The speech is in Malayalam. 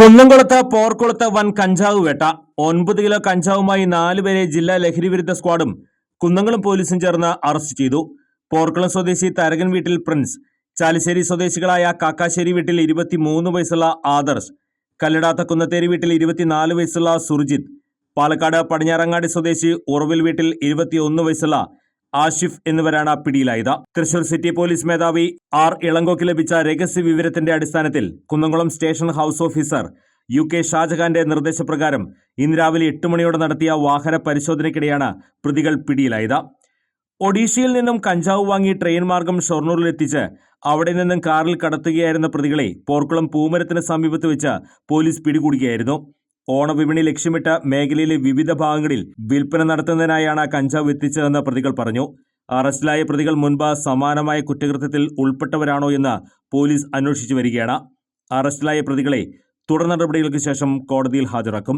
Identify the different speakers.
Speaker 1: കുന്നംകുളത്ത് പോർക്കുളത്ത് വൻ കഞ്ചാവ് വേട്ട. ഒൻപത് കിലോ കഞ്ചാവുമായി നാലുപേരെ ജില്ലാ ലഹരിവിരുദ്ധ സ്ക്വാഡും കുന്നംകുളം പോലീസും ചേർന്ന് അറസ്റ്റ് ചെയ്തു. പോർക്കുളം സ്വദേശി തരകൻ വീട്ടിൽ പ്രിൻസ് ചാലിശ്ശേരി സ്വദേശികളായ കാക്കാശ്ശേരി വീട്ടിൽ ഇരുപത്തിമൂന്ന് വയസ്സുള്ള ആദർശ് കല്ലടാത്ത കുന്നത്തേരി വീട്ടിൽ ഇരുപത്തിനാല് വയസ്സുള്ള സുർജിത്ത് പാലക്കാട് പടിഞ്ഞാറങ്ങാടി സ്വദേശി ഉറവിൽ വീട്ടിൽ ഇരുപത്തിയൊന്ന് വയസ്സുള്ള ആഷിഫ് എന്നിവരാണ് പിടിയിലായത്. തൃശൂർ സിറ്റി പോലീസ് മേധാവി ആർ. ഇളങ്കോക്ക് ലഭിച്ച രഹസ്യ വിവരത്തിന്റെ അടിസ്ഥാനത്തിൽ Kunnamkulam station house officer U. K. ഷാജഹാന്റെ നിർദ്ദേശപ്രകാരം ഇന്ന് രാവിലെ എട്ട് മണിയോടെ നടത്തിയ വാഹന പരിശോധനയ്ക്കിടെയാണ് പ്രതികൾ പിടിയിലായത്. ഒഡീഷയിൽ നിന്നും കഞ്ചാവ് വാങ്ങി ട്രെയിൻ മാർഗം ഷൊർണൂരിലെത്തിച്ച് അവിടെ നിന്നും കാറിൽ കടത്തുകയായിരുന്ന പ്രതികളെ പോർക്കുളം പൂമരത്തിന് സമീപത്ത് വെച്ച് പോലീസ് പിടികൂടുകയായിരുന്നു. ഓണവിപണി ലക്ഷ്യമിട്ട് മേഖലയിലെ വിവിധ ഭാഗങ്ങളിൽ വിൽപ്പന നടത്തുന്നതിനായാണ് കഞ്ചാവ് എത്തിച്ചതെന്ന് പ്രതികൾ പറഞ്ഞു. അറസ്റ്റിലായ പ്രതികൾ മുൻപ് സമാനമായ കുറ്റകൃത്യത്തിൽ ഉൾപ്പെട്ടവരാണോ എന്ന് പോലീസ് അന്വേഷിച്ചു വരികയാണ്. അറസ്റ്റിലായ പ്രതികളെ തുടർ നടപടികൾക്ക് ശേഷം കോടതിയിൽ ഹാജരാക്കും.